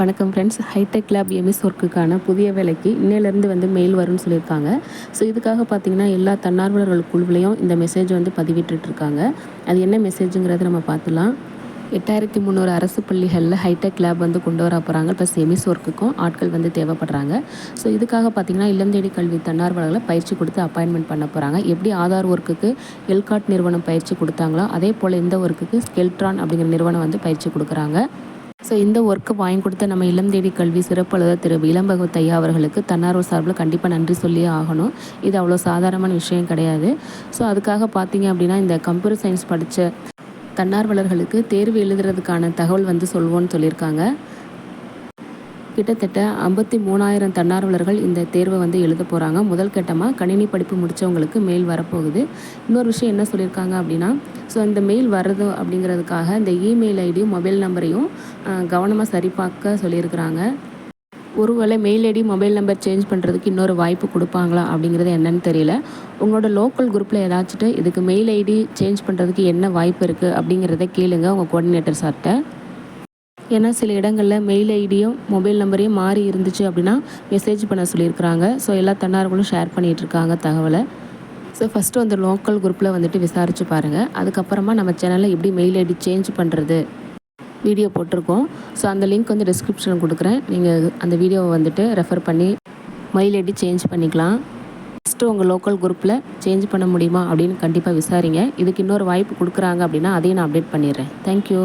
வணக்கம் friends hi tech lab MS ஒர்க்குக்கான புதிய வேலைக்கு இன்னையிலேருந்து வந்து மெயில் வரும்னு சொல்லியிருக்காங்க. ஸோ இதுக்காக பார்த்தீங்கன்னா எல்லா தன்னார்வலர்கள் குழுவிலையும் இந்த மெசேஜ் வந்து பதிவிட்டுருக்காங்க அது என்ன மெசேஜுங்கிறத நம்ம பார்த்துலாம் எட்டாயிரத்தி முந்நூறு அரசு பள்ளிகளில் ஹைடெக் லேப் வந்து கொண்டு வர போகிறாங்க ப்ளஸ் எமிஸ் ஒர்க்குக்கும் ஆட்கள் வந்து தேவைப்படுறாங்க. ஸோ இதுக்காக பார்த்தீங்கன்னா இல்லம் தேடி கல்வி தன்னார்வலர்களை பயிற்சி கொடுத்து அப்பாயின்மெண்ட் பண்ண போகிறாங்க எப்படி ஆதார் ஒர்க்குக்கு எல்காட் நிறுவனம் பயிற்சி கொடுத்தாங்களோ அதே போல் இந்த ஒர்க்குக்கு ஸ்கெல்ட்ரான் அப்படிங்கிற நிறுவனம் வந்து பயிற்சி கொடுக்குறாங்க. ஸோ இந்த ஒர்க்கை வாங்கி கொடுத்த நம்ம இளம் தேடி கல்வி சிறப்பு திரு இளம்பகவத் ஐயா அவர்களுக்கு தன்னார்வ சார்பில் கண்டிப்பாக நன்றி சொல்லியே ஆகணும். இது அவ்வளோ சாதாரணமான விஷயம் கிடையாது. ஸோ அதுக்காக பார்த்தீங்க அப்படின்னா இந்த கம்ப்யூட்டர் சயின்ஸ் படித்த தன்னார்வலர்களுக்கு தேர்வு எழுதுறதுக்கான தகவல் வந்து சொல்வோன்னு சொல்லியிருக்காங்க. கிட்டத்தட்ட ஐம்பத்தி மூணாயிரம் தன்னார்வலர்கள் இந்த தேர்வை வந்து எழுத போகிறாங்க முதல் கட்டமாக கணினி படிப்பு முடித்தவங்களுக்கு மெயில் வரப்போகுது. இன்னொரு விஷயம் என்ன சொல்லியிருக்காங்க அப்படின்னா ஸோ இந்த மெயில் வர்றது அப்படிங்கிறதுக்காக இந்த இமெயில் ஐடியும் மொபைல் நம்பரையும் கவனமாக சரிபார்க்க சொல்லியிருக்கிறாங்க. ஒருவேளை mail ID mobile number change பண்ணுறதுக்கு இன்னொரு வாய்ப்பு கொடுப்பாங்களா அப்படிங்கிறது என்னன்னு தெரியல. உங்களோட லோக்கல் குரூப்பில் ஏதாச்சும் இதுக்கு மெயில் ஐடி சேஞ்ச் பண்ணுறதுக்கு என்ன வாய்ப்பு இருக்குது அப்படிங்கிறத கேளுங்க உங்கள் கோஆர்டினேட்டர் சார்கிட்ட ஏன்னா சில இடங்களில் மெயில் ஐடியும் மொபைல் நம்பரையும் மாறி இருந்துச்சு அப்படின்னா மெசேஜ் பண்ண சொல்லியிருக்கிறாங்க. ஸோ எல்லா தன்னார்களும் ஷேர் பண்ணிகிட்ருக்காங்க தகவலை. ஸோ ஃபஸ்ட்டு அந்த லோக்கல் குரூப்பில் வந்துட்டு விசாரித்து பாருங்கள் அதுக்கப்புறமா நம்ம சேனலில் எப்படி மெயில் ஐடி சேஞ்ச் பண்ணுறது வீடியோ போட்டிருக்கோம். ஸோ அந்த லிங்க் வந்து டிஸ்கிரிப்ஷனில் கொடுக்குறேன். நீங்கள் அந்த வீடியோவை வந்துட்டு ரெஃபர் பண்ணி மெயில் ஐடி சேஞ்ச் பண்ணிக்கலாம். ஃபஸ்ட்டு உங்கள் லோக்கல் குரூப்பில் சேஞ்ச் பண்ண முடியுமா அப்படின்னு கண்டிப்பாக விசாரிங்க. இதுக்கு இன்னொரு வாய்ப்பு கொடுக்குறாங்க அப்படின்னா அதையும் நான் அப்டேட் பண்ணிடுறேன். தேங்க்யூ